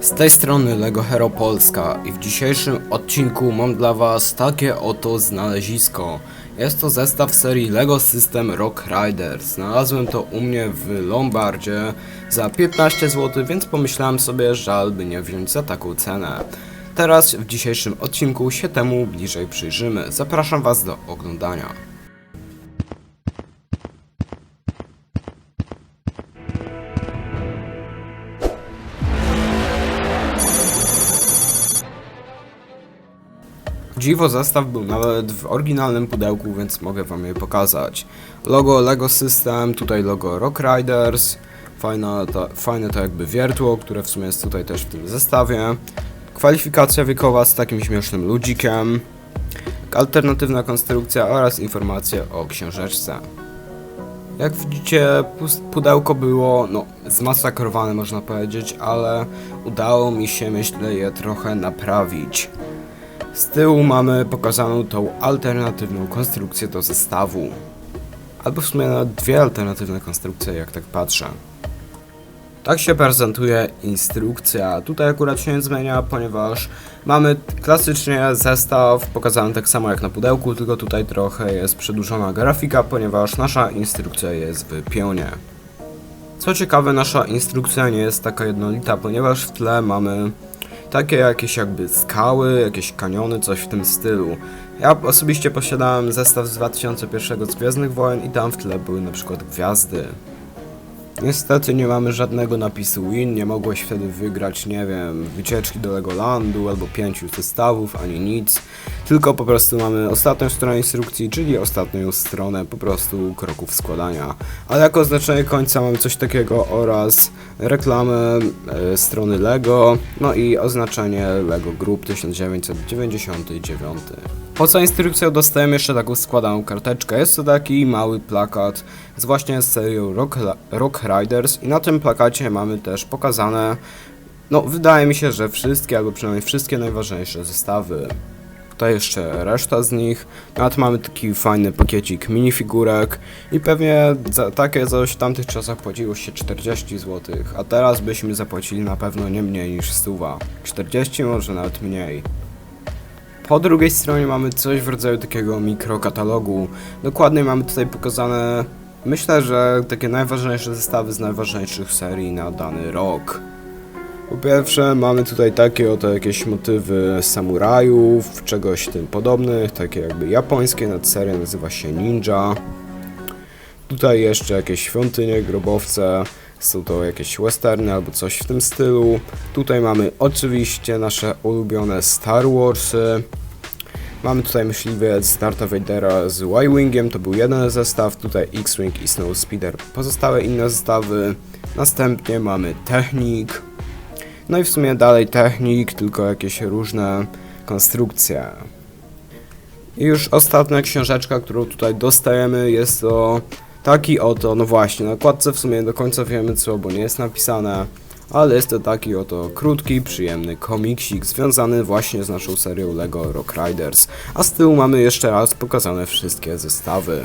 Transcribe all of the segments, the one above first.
Z tej strony LEGO Hero Polska i w dzisiejszym odcinku mam dla was takie oto znalezisko. Jest to zestaw serii LEGO System Rock Rider. Znalazłem to u mnie w Lombardzie za 15 zł, więc pomyślałem sobie, żal by nie wziąć za taką cenę. Teraz w dzisiejszym odcinku się temu bliżej przyjrzymy. Zapraszam was do oglądania. Dziwo zestaw był nawet w oryginalnym pudełku, więc mogę wam je pokazać. Logo LEGO System, tutaj logo Rock Riders, fajna to, fajne to jakby wiertło, które w sumie jest tutaj też w tym zestawie. Kwalifikacja wiekowa z takim śmiesznym ludzikiem. Alternatywna konstrukcja oraz informacje o książeczce. Jak widzicie, pudełko było no, zmasakrowane można powiedzieć, ale udało mi się myślę je trochę naprawić. Z tyłu mamy pokazaną tą alternatywną konstrukcję do zestawu. Albo w sumie nawet dwie alternatywne konstrukcje, jak tak patrzę. Tak się prezentuje instrukcja. Tutaj akurat się nie zmienia, ponieważ mamy klasycznie zestaw pokazany tak samo jak na pudełku, tylko tutaj trochę jest przedłużona grafika, ponieważ nasza instrukcja jest w pionie. Co ciekawe, nasza instrukcja nie jest taka jednolita, ponieważ w tle mamy takie jakieś jakby skały, jakieś kaniony, coś w tym stylu. Ja osobiście posiadałem zestaw z 2001 z Gwiezdnych Wojen i tam w tle były na przykład gwiazdy. Niestety nie mamy żadnego napisu win, nie mogłeś wtedy wygrać, nie wiem, wycieczki do Legolandu albo pięciu zestawów, ani nic. Tylko po prostu mamy ostatnią stronę instrukcji, czyli ostatnią stronę po prostu kroków składania. Ale jako oznaczenie końca mamy coś takiego oraz reklamę e, strony Lego, no i oznaczenie Lego Group 1999. Poza instrukcją dostajemy jeszcze taką składaną karteczkę. Jest to taki mały plakat z właśnie serią Rock, Rock Riders i na tym plakacie mamy też pokazane, no wydaje mi się, że wszystkie, albo przynajmniej wszystkie najważniejsze zestawy. Tutaj jeszcze reszta z nich. Nawet mamy taki fajny pakiecik minifigurek i pewnie za takie coś w tamtych czasach płaciło się 40 zł, a teraz byśmy zapłacili na pewno nie mniej niż 100. 40 może nawet mniej. Po drugiej stronie mamy coś w rodzaju takiego mikrokatalogu. Dokładnie mamy tutaj pokazane, myślę, że takie najważniejsze zestawy z najważniejszych serii na dany rok. Po pierwsze mamy tutaj takie oto jakieś motywy samurajów, czegoś tym podobnych, takie jakby japońskie, nad seria nazywa się Ninja. Tutaj jeszcze jakieś świątynie, grobowce, są to jakieś westerny albo coś w tym stylu. Tutaj mamy oczywiście nasze ulubione Star Warsy. Mamy tutaj myśliwiec Darta Vadera z Y-Wingiem, to był jeden zestaw, tutaj X-Wing i Snow Speeder pozostałe inne zestawy. Następnie mamy Technik, no i w sumie dalej Technik, tylko jakieś różne konstrukcje. I już ostatnia książeczka, którą tutaj dostajemy jest to taki oto, no właśnie, na okładce w sumie do końca wiemy co, bo nie jest napisane, ale jest to taki oto krótki, przyjemny komiksik związany właśnie z naszą serią LEGO Rock Riders, a z tyłu mamy jeszcze raz pokazane wszystkie zestawy.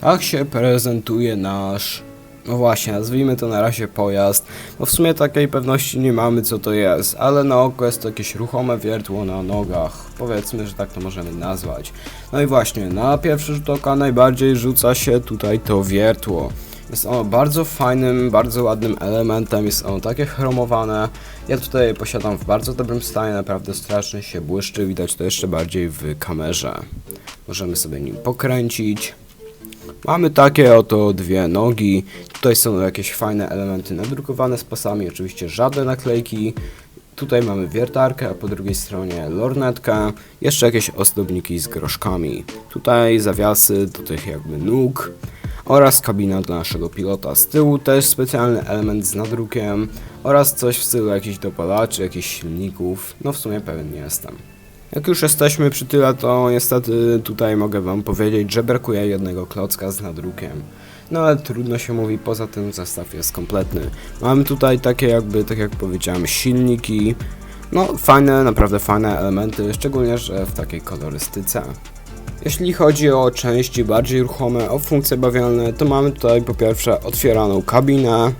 Tak się prezentuje nasz, no właśnie, nazwijmy to na razie pojazd, bo w sumie takiej pewności nie mamy co to jest, ale na oko jest to jakieś ruchome wiertło na nogach, powiedzmy, że tak to możemy nazwać. No i właśnie, na pierwszy rzut oka najbardziej rzuca się tutaj to wiertło. Jest ono bardzo fajnym, bardzo ładnym elementem, jest ono takie chromowane. Ja tutaj posiadam w bardzo dobrym stanie, naprawdę strasznie się błyszczy, widać to jeszcze bardziej w kamerze. Możemy sobie nim pokręcić. Mamy takie oto dwie nogi. Tutaj są jakieś fajne elementy nadrukowane z pasami, oczywiście żadne naklejki. Tutaj mamy wiertarkę, a po drugiej stronie lornetkę. Jeszcze jakieś ozdobniki z groszkami. Tutaj zawiasy do tych jakby nóg oraz kabina dla naszego pilota. Z tyłu też specjalny element z nadrukiem oraz coś w stylu jakichś dopalaczy, jakichś silników. No w sumie pewien nie jestem. Jak już jesteśmy przy tyle, to niestety tutaj mogę wam powiedzieć, że brakuje jednego klocka z nadrukiem. No ale trudno się mówi, poza tym zestaw jest kompletny. Mamy tutaj takie jakby, tak jak powiedziałem, silniki. No fajne, naprawdę fajne elementy, szczególnie, że w takiej kolorystyce. Jeśli chodzi o części bardziej ruchome, o funkcje bawialne, to mamy tutaj po pierwsze otwieraną kabinę,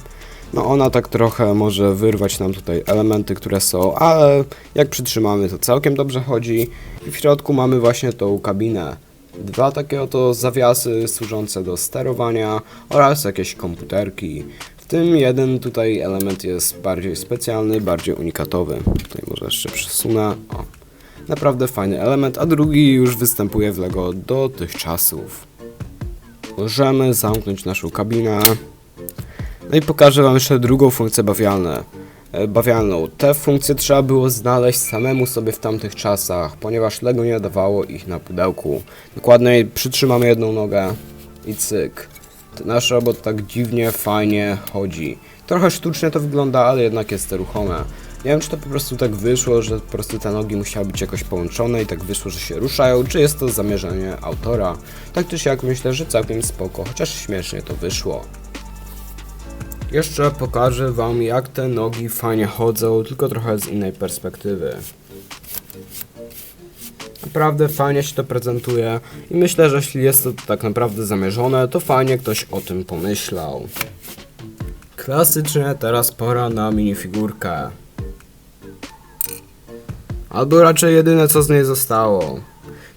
No ona tak trochę może wyrwać nam tutaj elementy, które są, ale jak przytrzymamy to całkiem dobrze chodzi. I w środku mamy właśnie tą kabinę. Dwa takie oto zawiasy służące do sterowania oraz jakieś komputerki. W tym jeden tutaj element jest bardziej specjalny, bardziej unikatowy. Tutaj może jeszcze przesunę. O. Naprawdę fajny element, a drugi już występuje w LEGO do tych czasów. Możemy zamknąć naszą kabinę. No i pokażę Wam jeszcze drugą funkcję bawialne, e, bawialną. Te funkcje trzeba było znaleźć samemu sobie w tamtych czasach, ponieważ Lego nie dawało ich na pudełku. Dokładniej przytrzymamy jedną nogę i cyk. Nasz robot tak dziwnie, fajnie chodzi. Trochę sztucznie to wygląda, ale jednak jest ruchome. Nie wiem, czy to po prostu tak wyszło, że po prostu te nogi musiały być jakoś połączone i tak wyszło, że się ruszają, czy jest to zamierzenie autora. Tak czy siak myślę, że całkiem spoko, chociaż śmiesznie to wyszło. Jeszcze pokażę wam jak te nogi fajnie chodzą, tylko trochę z innej perspektywy. Naprawdę fajnie się to prezentuje i myślę, że jeśli jest to tak naprawdę zamierzone, to fajnie ktoś o tym pomyślał. Klasycznie teraz pora na minifigurkę. Albo raczej jedyne co z niej zostało.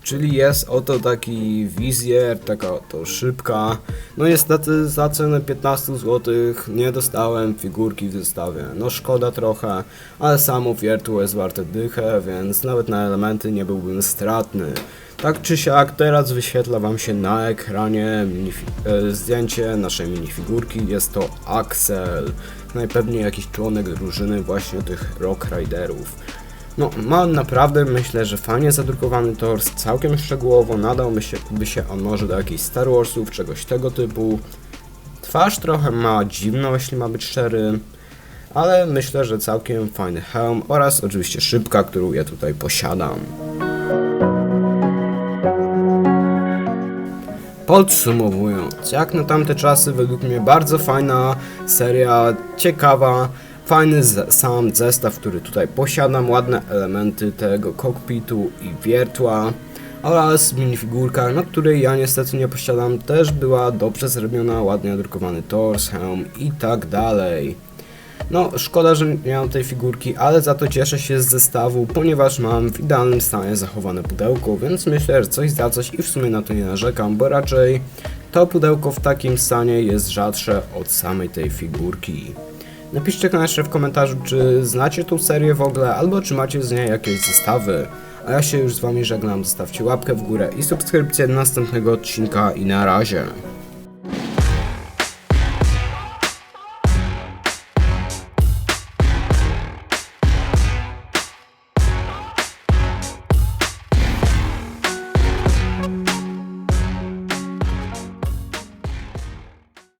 Czyli jest oto taki wizjer, taka oto szybka. No niestety za cenę 15 zł nie dostałem figurki w zestawie. No szkoda trochę, ale samo wiertło jest warte dychę, więc nawet na elementy nie byłbym stratny. Tak czy siak teraz wyświetla wam się na ekranie e, zdjęcie naszej minifigurki. Jest to Axel, najpewniej jakiś członek drużyny właśnie tych Rock Riderów. No, ma naprawdę myślę, że fajnie zadrukowany tors, całkiem szczegółowo, nadałby się, by się on może do jakichś Star Warsów, czegoś tego typu. Twarz trochę ma dziwną, jeśli ma być szczery, ale myślę, że całkiem fajny hełm oraz oczywiście szybka, którą ja tutaj posiadam. Podsumowując, jak na tamte czasy, według mnie bardzo fajna seria, ciekawa, fajny sam zestaw, który tutaj posiadam, ładne elementy tego kokpitu i wiertła oraz minifigurka, na której ja niestety nie posiadam, też była dobrze zrobiona, ładnie drukowany tors, hełm i tak dalej. No, szkoda, że nie mam tej figurki, ale za to cieszę się z zestawu, ponieważ mam w idealnym stanie zachowane pudełko, więc myślę, że coś za coś i w sumie na to nie narzekam, bo raczej to pudełko w takim stanie jest rzadsze od samej tej figurki. Napiszcie koniecznie w komentarzu, czy znacie tą serię w ogóle, albo czy macie z niej jakieś zestawy. A ja się już z wami żegnam, zostawcie łapkę w górę i subskrypcję następnego odcinka i na razie.